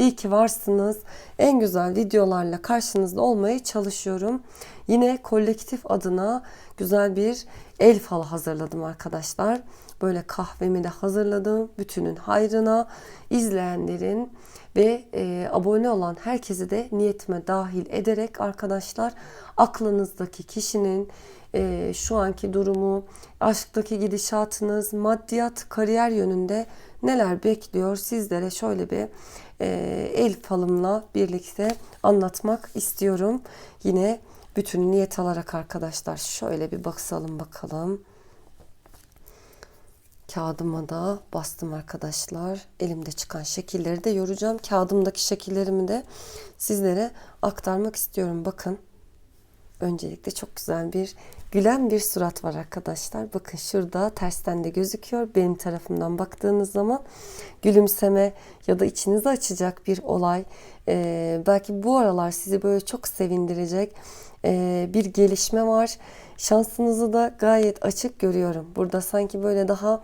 İyi ki varsınız. En güzel videolarla karşınızda olmaya çalışıyorum. Yine kolektif adına güzel bir el falı hazırladım arkadaşlar. Böyle kahvemi de hazırladım. Bütünün hayrına izleyenlerin ve e, abone olan herkesi de niyetime dahil ederek arkadaşlar aklınızdaki kişinin e, şu anki durumu, aşktaki gidişatınız, maddiyat, kariyer yönünde neler bekliyor sizlere şöyle bir e, el falımla birlikte anlatmak istiyorum. Yine bütün niyet alarak arkadaşlar şöyle bir bakalım bakalım. Kağıdıma da bastım arkadaşlar. Elimde çıkan şekilleri de yoracağım. Kağıdımdaki şekillerimi de sizlere aktarmak istiyorum. Bakın. Öncelikle çok güzel bir gülen bir surat var arkadaşlar. Bakın şurada tersten de gözüküyor. Benim tarafımdan baktığınız zaman gülümseme ya da içinizi açacak bir olay. Ee, belki bu aralar sizi böyle çok sevindirecek e, bir gelişme var. Şansınızı da gayet açık görüyorum. Burada sanki böyle daha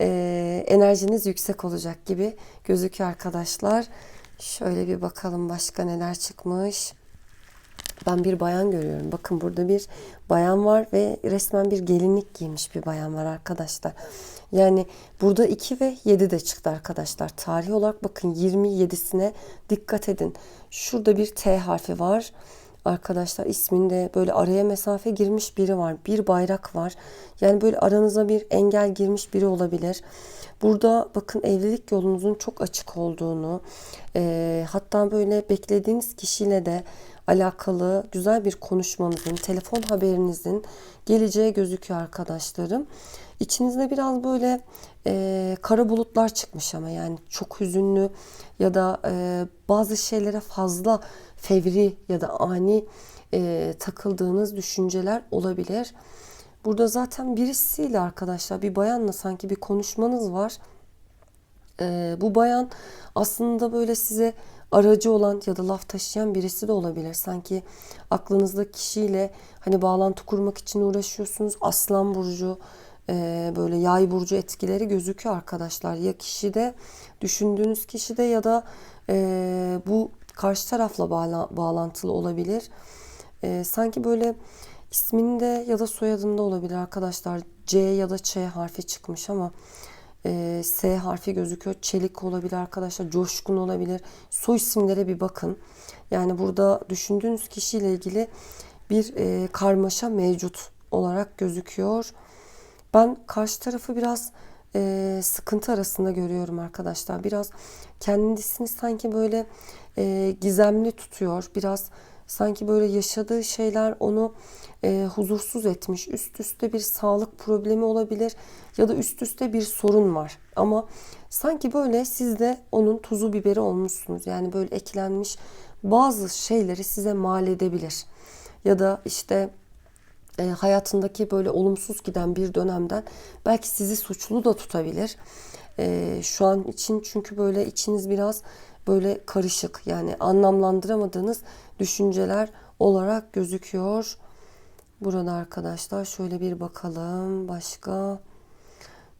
e, enerjiniz yüksek olacak gibi gözüküyor arkadaşlar. Şöyle bir bakalım başka neler çıkmış. Ben bir bayan görüyorum. Bakın burada bir bayan var ve resmen bir gelinlik giymiş bir bayan var arkadaşlar. Yani burada 2 ve 7 de çıktı arkadaşlar. Tarih olarak bakın 27'sine dikkat edin. Şurada bir T harfi var. Arkadaşlar isminde böyle araya mesafe girmiş biri var. Bir bayrak var. Yani böyle aranıza bir engel girmiş biri olabilir. Burada bakın evlilik yolunuzun çok açık olduğunu, e, hatta böyle beklediğiniz kişiyle de alakalı güzel bir konuşmanızın, telefon haberinizin geleceği gözüküyor arkadaşlarım. İçinizde biraz böyle e, kara bulutlar çıkmış ama yani çok hüzünlü ya da e, bazı şeylere fazla fevri ya da ani e, takıldığınız düşünceler olabilir. Burada zaten birisiyle arkadaşlar bir bayanla sanki bir konuşmanız var. E, bu bayan aslında böyle size aracı olan ya da laf taşıyan birisi de olabilir. Sanki aklınızda kişiyle hani bağlantı kurmak için uğraşıyorsunuz. Aslan burcu, e, böyle yay burcu etkileri gözüküyor arkadaşlar. Ya kişide, düşündüğünüz kişide ya da e, bu karşı tarafla bağla, bağlantılı olabilir. E, sanki böyle isminde ya da soyadında olabilir arkadaşlar. C ya da Ç harfi çıkmış ama e, S harfi gözüküyor. Çelik olabilir arkadaşlar. Coşkun olabilir. Soy isimlere bir bakın. Yani burada düşündüğünüz kişiyle ilgili bir e, karmaşa mevcut olarak gözüküyor. Ben karşı tarafı biraz e, sıkıntı arasında görüyorum arkadaşlar. Biraz kendisini sanki böyle e, gizemli tutuyor. Biraz sanki böyle yaşadığı şeyler onu e, huzursuz etmiş. Üst üste bir sağlık problemi olabilir ya da üst üste bir sorun var. Ama sanki böyle siz de onun tuzu biberi olmuşsunuz. Yani böyle eklenmiş bazı şeyleri size mal edebilir. Ya da işte e, hayatındaki böyle olumsuz giden bir dönemden belki sizi suçlu da tutabilir. E, şu an için çünkü böyle içiniz biraz böyle karışık yani anlamlandıramadığınız düşünceler olarak gözüküyor. Burada arkadaşlar şöyle bir bakalım başka.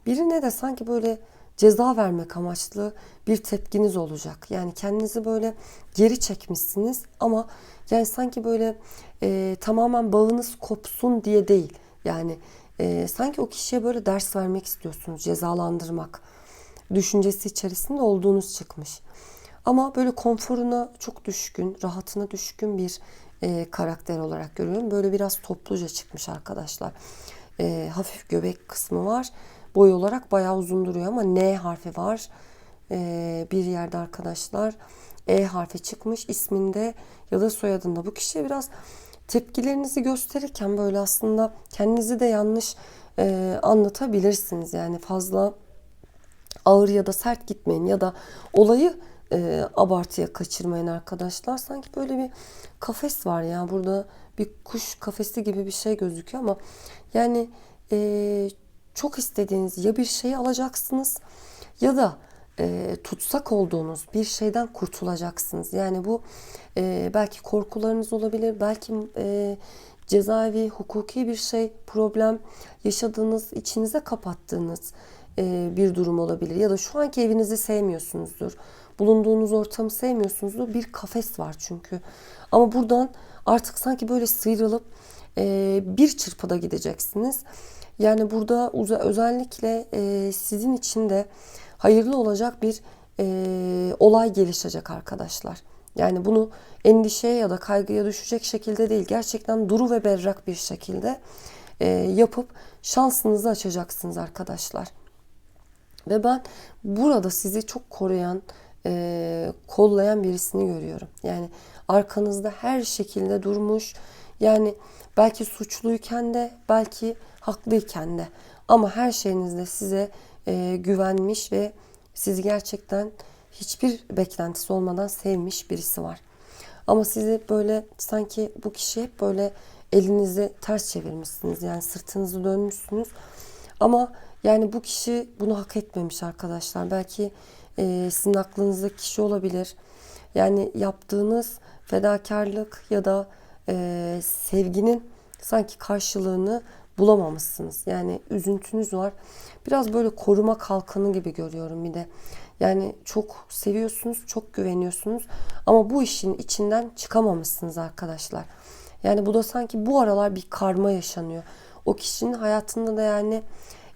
Birine de sanki böyle ceza vermek amaçlı bir tepkiniz olacak. Yani kendinizi böyle geri çekmişsiniz ama yani sanki böyle e, tamamen bağınız kopsun diye değil. Yani e, sanki o kişiye böyle ders vermek istiyorsunuz, cezalandırmak düşüncesi içerisinde olduğunuz çıkmış. Ama böyle konforuna çok düşkün, rahatına düşkün bir e, karakter olarak görüyorum. Böyle biraz topluca çıkmış arkadaşlar. E, hafif göbek kısmı var. Boy olarak bayağı uzun duruyor ama N harfi var. E, bir yerde arkadaşlar E harfi çıkmış isminde ya da soyadında. Bu kişiye biraz tepkilerinizi gösterirken böyle aslında kendinizi de yanlış e, anlatabilirsiniz. Yani fazla ağır ya da sert gitmeyin ya da olayı e, abartıya kaçırmayın arkadaşlar. Sanki böyle bir kafes var ya burada bir kuş kafesi gibi bir şey gözüküyor ama yani e, çok istediğiniz ya bir şeyi alacaksınız ya da e, tutsak olduğunuz bir şeyden kurtulacaksınız. Yani bu e, belki korkularınız olabilir, belki e, cezaevi, hukuki bir şey, problem yaşadığınız, içinize kapattığınız e, bir durum olabilir. Ya da şu anki evinizi sevmiyorsunuzdur. Bulunduğunuz ortamı sevmiyorsunuzdur. Bir kafes var çünkü. Ama buradan artık sanki böyle sıyrılıp e, bir çırpıda gideceksiniz. Yani burada özellikle e, sizin için de hayırlı olacak bir e, olay gelişecek arkadaşlar. Yani bunu endişeye ya da kaygıya düşecek şekilde değil, gerçekten duru ve berrak bir şekilde e, yapıp şansınızı açacaksınız arkadaşlar. Ve ben burada sizi çok koruyan, e, kollayan birisini görüyorum. Yani arkanızda her şekilde durmuş. Yani belki suçluyken de, belki haklıyken de. Ama her şeyinizde size e, güvenmiş ve sizi gerçekten hiçbir beklentisi olmadan sevmiş birisi var. Ama sizi böyle sanki bu kişi hep böyle elinizi ters çevirmişsiniz. Yani sırtınızı dönmüşsünüz. Ama yani bu kişi bunu hak etmemiş arkadaşlar. Belki e, sizin aklınızda kişi olabilir. Yani yaptığınız fedakarlık ya da e, sevginin sanki karşılığını bulamamışsınız. Yani üzüntünüz var. Biraz böyle koruma kalkanı gibi görüyorum bir de. Yani çok seviyorsunuz, çok güveniyorsunuz ama bu işin içinden çıkamamışsınız arkadaşlar. Yani bu da sanki bu aralar bir karma yaşanıyor. O kişinin hayatında da yani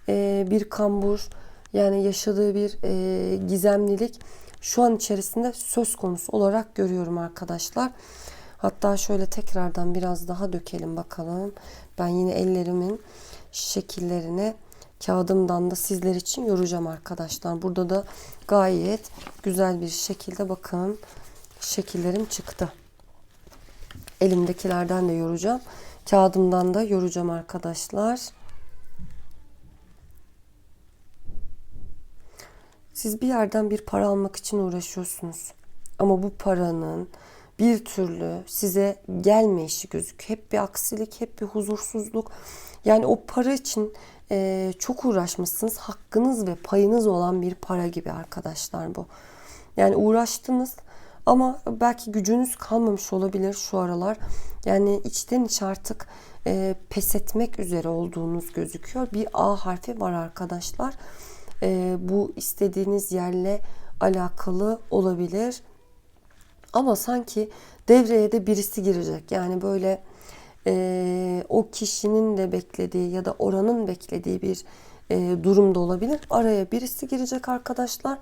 e, bir kambur, yani yaşadığı bir e, gizemlilik şu an içerisinde söz konusu olarak görüyorum arkadaşlar. Hatta şöyle tekrardan biraz daha dökelim bakalım. Ben yine ellerimin şekillerini kağıdımdan da sizler için yoracağım arkadaşlar. Burada da gayet güzel bir şekilde bakın şekillerim çıktı. Elimdekilerden de yoracağım. Kağıdımdan da yoracağım arkadaşlar. Siz bir yerden bir para almak için uğraşıyorsunuz. Ama bu paranın bir türlü size gelme işi gözük. Hep bir aksilik, hep bir huzursuzluk. Yani o para için e, çok uğraşmışsınız. Hakkınız ve payınız olan bir para gibi arkadaşlar bu. Yani uğraştınız ama belki gücünüz kalmamış olabilir şu aralar. Yani içten iç artık e, pes etmek üzere olduğunuz gözüküyor. Bir A harfi var arkadaşlar. E, bu istediğiniz yerle alakalı olabilir. Ama sanki devreye de birisi girecek. Yani böyle e, o kişinin de beklediği ya da oranın beklediği bir e, durumda olabilir. Araya birisi girecek arkadaşlar.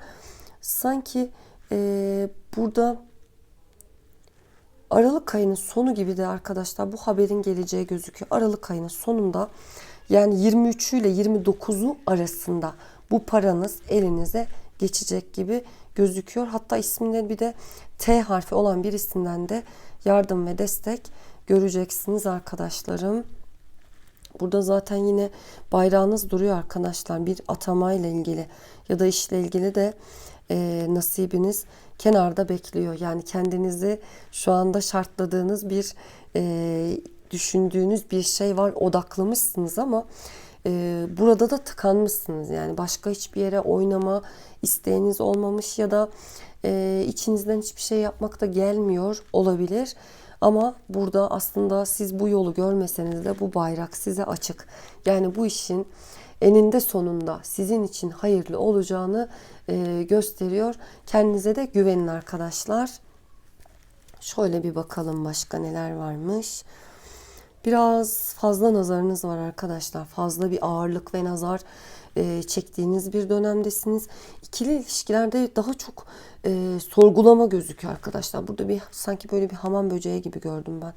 Sanki e, burada Aralık ayının sonu gibi de arkadaşlar bu haberin geleceği gözüküyor. Aralık ayının sonunda yani 23'ü ile 29'u arasında bu paranız elinize geçecek gibi gözüküyor. Hatta isminde bir de T harfi olan birisinden de yardım ve destek göreceksiniz arkadaşlarım. Burada zaten yine bayrağınız duruyor arkadaşlar. Bir atama ile ilgili ya da işle ilgili de e, nasibiniz kenarda bekliyor. Yani kendinizi şu anda şartladığınız bir e, düşündüğünüz bir şey var. Odaklamışsınız ama e, burada da tıkanmışsınız. Yani başka hiçbir yere oynama isteğiniz olmamış ya da e, içinizden hiçbir şey yapmak da gelmiyor olabilir. Ama burada aslında siz bu yolu görmeseniz de bu bayrak size açık. Yani bu işin eninde sonunda sizin için hayırlı olacağını e, gösteriyor. Kendinize de güvenin arkadaşlar. Şöyle bir bakalım başka neler varmış. Biraz fazla nazarınız var arkadaşlar. Fazla bir ağırlık ve nazar e, çektiğiniz bir dönemdesiniz. İkili ilişkilerde daha çok e, sorgulama gözüküyor arkadaşlar. Burada bir sanki böyle bir hamam böceği gibi gördüm ben.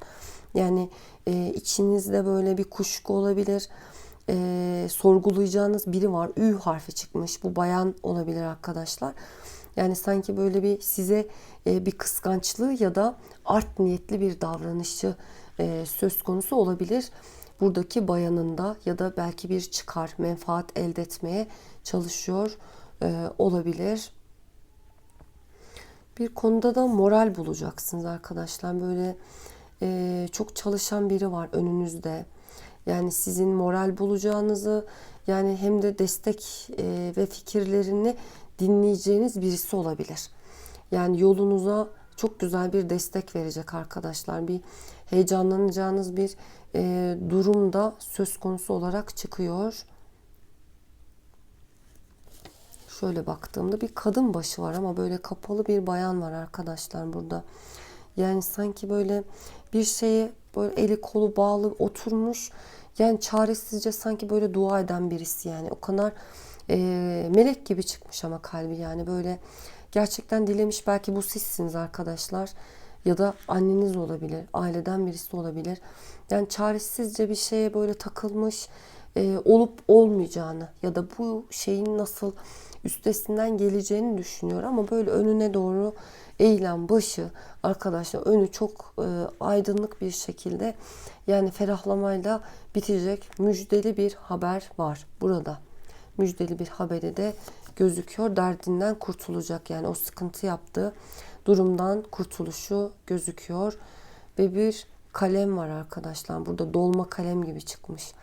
Yani e, içinizde böyle bir kuşku olabilir. E, sorgulayacağınız biri var. Ü harfi çıkmış. Bu bayan olabilir arkadaşlar. Yani sanki böyle bir size e, bir kıskançlığı ya da art niyetli bir davranışı e, söz konusu olabilir. Buradaki bayanında ya da belki bir çıkar, menfaat elde etmeye çalışıyor e, olabilir. Bir konuda da moral bulacaksınız arkadaşlar. Böyle e, çok çalışan biri var önünüzde. Yani sizin moral bulacağınızı yani hem de destek e, ve fikirlerini dinleyeceğiniz birisi olabilir. Yani yolunuza çok güzel bir destek verecek arkadaşlar. Bir heyecanlanacağınız bir e, durumda söz konusu olarak çıkıyor. Şöyle baktığımda bir kadın başı var ama böyle kapalı bir bayan var arkadaşlar burada. Yani sanki böyle bir şeye böyle eli kolu bağlı oturmuş. Yani çaresizce sanki böyle dua eden birisi yani. O kadar e, melek gibi çıkmış ama kalbi yani böyle gerçekten dilemiş. Belki bu sizsiniz arkadaşlar. Ya da anneniz olabilir. Aileden birisi olabilir. Yani çaresizce bir şeye böyle takılmış. e, olup olmayacağını ya da bu şeyin nasıl üstesinden geleceğini düşünüyor ama böyle önüne doğru eğilen başı arkadaşlar önü çok e, aydınlık bir şekilde yani ferahlamayla bitecek müjdeli bir haber var burada. Müjdeli bir haberi de gözüküyor. Derdinden kurtulacak yani o sıkıntı yaptığı durumdan kurtuluşu gözüküyor. Ve bir kalem var arkadaşlar. Burada dolma kalem gibi çıkmış.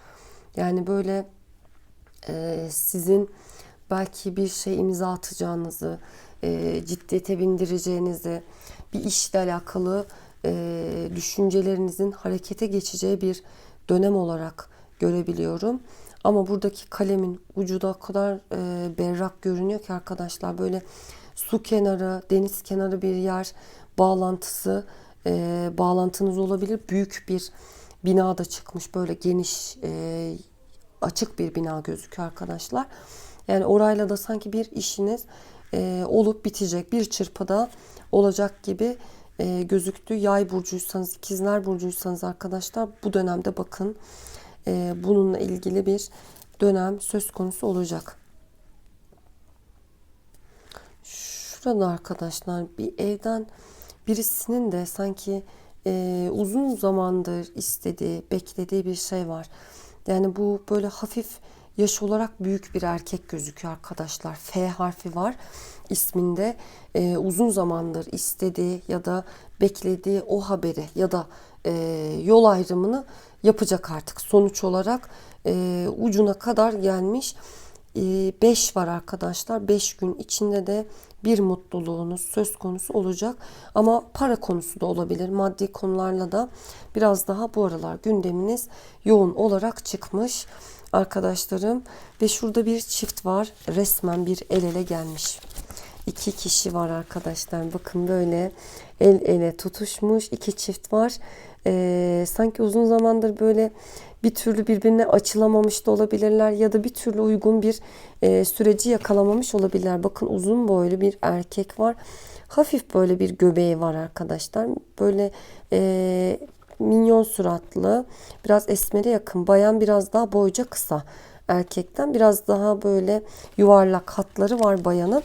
Yani böyle e, sizin belki bir şey imza atacağınızı, e, ciddiyete bindireceğinizi, bir işle alakalı e, düşüncelerinizin harekete geçeceği bir dönem olarak görebiliyorum. Ama buradaki kalemin ucu da o kadar e, berrak görünüyor ki arkadaşlar böyle su kenarı, deniz kenarı bir yer bağlantısı, e, bağlantınız olabilir. Büyük bir bina da çıkmış böyle geniş, e, açık bir bina gözüküyor arkadaşlar. Yani orayla da sanki bir işiniz e, olup bitecek bir çırpıda olacak gibi e, gözüktü. Yay burcuysanız, ikizler burcuysanız arkadaşlar bu dönemde bakın e, bununla ilgili bir dönem söz konusu olacak. Şurada arkadaşlar bir evden birisinin de sanki e, uzun zamandır istediği, beklediği bir şey var. Yani bu böyle hafif yaş olarak büyük bir erkek gözüküyor arkadaşlar. F harfi var isminde. E, uzun zamandır istediği ya da beklediği o haberi ya da e, yol ayrımını yapacak artık. Sonuç olarak e, ucuna kadar gelmiş. 5 e, var arkadaşlar. 5 gün içinde de bir mutluluğunuz söz konusu olacak. Ama para konusu da olabilir. Maddi konularla da biraz daha bu aralar gündeminiz yoğun olarak çıkmış arkadaşlarım. Ve şurada bir çift var. Resmen bir el ele gelmiş. İki kişi var arkadaşlar. Bakın böyle el ele tutuşmuş iki çift var. Ee, sanki uzun zamandır böyle bir türlü birbirine açılamamış da olabilirler ya da bir türlü uygun bir e, süreci yakalamamış olabilirler. Bakın uzun boylu bir erkek var. Hafif böyle bir göbeği var arkadaşlar. Böyle e, minyon suratlı, biraz esmere yakın. Bayan biraz daha boyca kısa. Erkekten biraz daha böyle yuvarlak hatları var bayanın.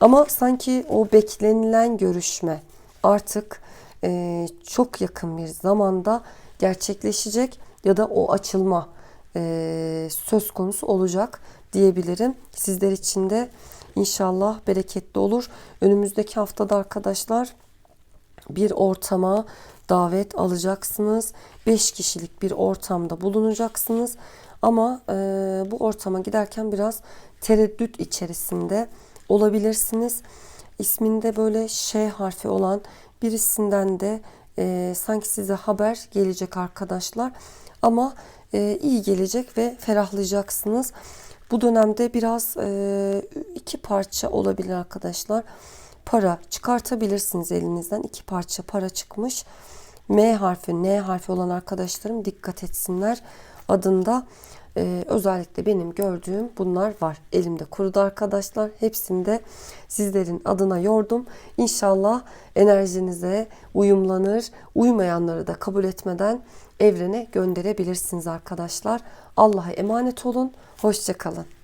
Ama sanki o beklenilen görüşme artık e, çok yakın bir zamanda gerçekleşecek ya da o açılma e, söz konusu olacak diyebilirim. Sizler için de inşallah bereketli olur. Önümüzdeki haftada arkadaşlar bir ortama davet alacaksınız. 5 kişilik bir ortamda bulunacaksınız. Ama e, bu ortama giderken biraz tereddüt içerisinde olabilirsiniz. İsminde böyle Ş harfi olan birisinden de e, sanki size haber gelecek arkadaşlar. Ama e, iyi gelecek ve ferahlayacaksınız. Bu dönemde biraz e, iki parça olabilir arkadaşlar. Para çıkartabilirsiniz elinizden. iki parça para çıkmış. M harfi, N harfi olan arkadaşlarım dikkat etsinler adında. Ee, özellikle benim gördüğüm bunlar var. Elimde kurudu arkadaşlar. Hepsini de sizlerin adına yordum. İnşallah enerjinize uyumlanır. Uymayanları da kabul etmeden evrene gönderebilirsiniz arkadaşlar. Allah'a emanet olun. Hoşçakalın.